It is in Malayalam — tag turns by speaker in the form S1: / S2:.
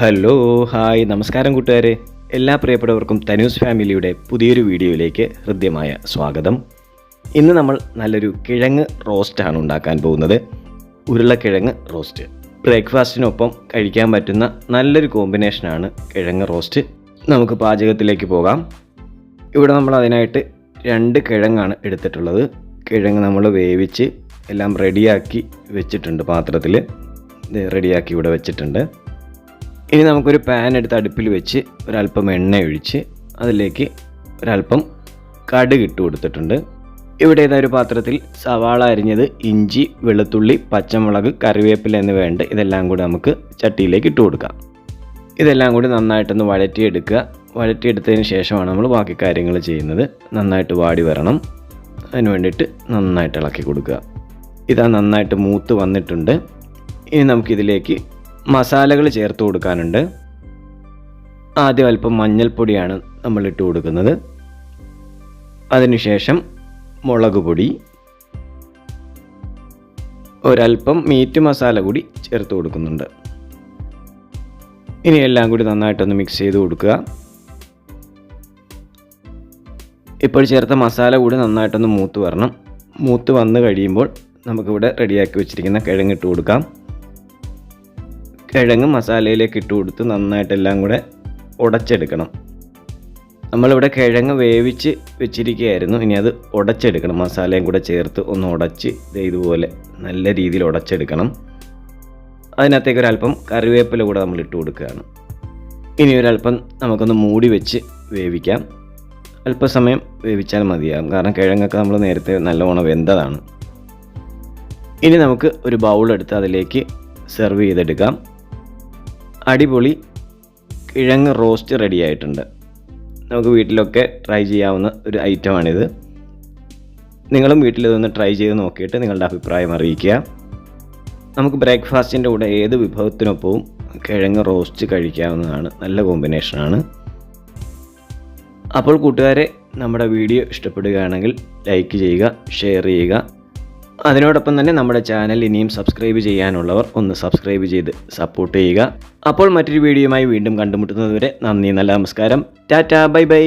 S1: ഹലോ ഹായ് നമസ്കാരം കൂട്ടുകാരെ. എല്ലാ പ്രിയപ്പെട്ടവർക്കും തനൂസ് ഫാമിലിയുടെ പുതിയൊരു വീഡിയോയിലേക്ക് ഹൃദ്യമായ സ്വാഗതം. ഇന്ന് നമ്മൾ നല്ലൊരു കിഴങ്ങ് റോസ്റ്റാണ് ഉണ്ടാക്കാൻ പോകുന്നത്. ഉരുളക്കിഴങ്ങ് റോസ്റ്റ് ബ്രേക്ക്ഫാസ്റ്റിനൊപ്പം കഴിക്കാൻ പറ്റുന്ന നല്ലൊരു കോമ്പിനേഷനാണ് കിഴങ്ങ് റോസ്റ്റ് നമുക്ക് പാചകത്തിലേക്ക് പോകാം. ഇവിടെ നമ്മൾ അതിനായിട്ട് രണ്ട് കിഴങ്ങാണ് എടുത്തിട്ടുള്ളത്. കിഴങ്ങ് നമ്മൾ വേവിച്ച് എല്ലാം റെഡിയാക്കി വെച്ചിട്ടുണ്ട് പാത്രത്തിൽ റെഡിയാക്കി ഇവിടെ വെച്ചിട്ടുണ്ട്. ഇനി നമുക്കൊരു പാൻ എടുത്ത് അടുപ്പിൽ വെച്ച് ഒരല്പം എണ്ണ ഒഴിച്ച് അതിലേക്ക് ഒരല്പം കടുക് ഇട്ട് കൊടുത്തിട്ടുണ്ട്. ഇവിടെ ഒരു പാത്രത്തിൽ? സവാള അരിഞ്ഞത് ഇഞ്ചി വെളുത്തുള്ളി പച്ചമുളക് കറിവേപ്പില എന്ന് വേണ്ട ഇതെല്ലാം കൂടി നമുക്ക് ചട്ടിയിലേക്ക് ഇട്ട് കൊടുക്കാം. ഇതെല്ലാം കൂടി നന്നായിട്ടൊന്ന് വഴറ്റിയെടുക്കുക. വഴറ്റിയെടുത്തതിന് ശേഷമാണ് നമ്മൾ ബാക്കി കാര്യങ്ങൾ ചെയ്യുന്നത്. നന്നായിട്ട് വാടി വരണം. അതിന് വേണ്ടിയിട്ട് നന്നായിട്ട് ഇളക്കി കൊടുക്കുക. ഇതാ നന്നായിട്ട് മൂത്ത് വന്നിട്ടുണ്ട്. ഇനി നമുക്കിതിലേക്ക് മസാലകൾ ചേർത്ത് കൊടുക്കാനുണ്ട്. ആദ്യം അല്പം മഞ്ഞൾപ്പൊടിയാണ് നമ്മൾ ഇട്ട് കൊടുക്കുന്നത്. അതിനുശേഷം മുളക് പൊടി. ഒരല്പം മീറ്റ് മസാല കൂടി ചേർത്ത് കൊടുക്കുന്നുണ്ട്. ഇനി എല്ലാം കൂടി നന്നായിട്ടൊന്ന് മിക്സ് ചെയ്ത് കൊടുക്കുക. ഇപ്പോൾ ചേർത്ത മസാല കൂടി നന്നായിട്ടൊന്ന് മൂത്ത് വരണം. മൂത്ത് വന്നു കഴിയുമ്പോൾ നമുക്കിവിടെ റെഡിയാക്കി വെച്ചിരിക്കുന്ന കിഴങ്ങിട്ട് കൊടുക്കാം. കിഴങ്ങ് മസാലയിലേക്ക് ഇട്ട് കൊടുത്ത് നന്നായിട്ടെല്ലാം കൂടെ ഉടച്ചെടുക്കണം. നമ്മളിവിടെ കിഴങ്ങ് വേവിച്ച് വെച്ചിരിക്കുകയായിരുന്നു. ഇനി അത് ഉടച്ചെടുക്കണം. മസാലയും കൂടെ ചേർത്ത് ഒന്ന് ഉടച്ച് ഇതുപോലെ നല്ല രീതിയിൽ ഉടച്ചെടുക്കണം. അതിനകത്തേക്ക് ഒരല്പം കറിവേപ്പില കൂടെ നമ്മൾ ഇട്ട് കൊടുക്കുകയാണ്. ഇനി ഒരല്പം നമുക്കൊന്ന് മൂടി വെച്ച് വേവിക്കാം. അല്പസമയം വേവിച്ചാൽ മതിയാകും. കാരണം കിഴങ്ങൊക്കെ നമ്മൾ നേരത്തെ നല്ലവണ്ണം വെന്തതാണ്. ഇനി നമുക്ക് ഒരു ബൗൾ എടുത്ത് അതിലേക്ക് സെർവ് ചെയ്തെടുക്കാം. അടിപൊളി കിഴങ്ങ് റോസ്റ്റ് റെഡി ആയിട്ടുണ്ട് നമുക്ക് വീട്ടിലൊക്കെ ട്രൈ ചെയ്യാവുന്ന ഒരു ഐറ്റമാണിത് നിങ്ങളും വീട്ടിലിതൊന്ന് ട്രൈ ചെയ്ത് നോക്കിയിട്ട് നിങ്ങളുടെ അഭിപ്രായം അറിയിക്കുക. നമുക്ക് ബ്രേക്ക്ഫാസ്റ്റിന്റെ കൂടെ ഏത് വിഭവത്തിനൊപ്പവും കിഴങ്ങ് റോസ്റ്റ് കഴിക്കാവുന്നതാണ്. നല്ല കോമ്പിനേഷനാണ് അപ്പോൾ കൂട്ടുകാരെ നമ്മുടെ വീഡിയോ ഇഷ്ടപ്പെടുകയാണെങ്കിൽ ലൈക്ക് ചെയ്യുക ഷെയർ ചെയ്യുക അതിനോടൊപ്പം തന്നെ നമ്മുടെ ചാനൽ ഇനിയും സബ്സ്ക്രൈബ് ചെയ്യാനുള്ളവർ ഒന്ന് സബ്സ്ക്രൈബ് ചെയ്ത് സപ്പോർട്ട് ചെയ്യുക. അപ്പോൾ മറ്റൊരു വീഡിയോയുമായി വീണ്ടും കണ്ടുമുട്ടുന്നതുവരെ നന്ദി നല്ല നമസ്കാരം. Tata bye bye.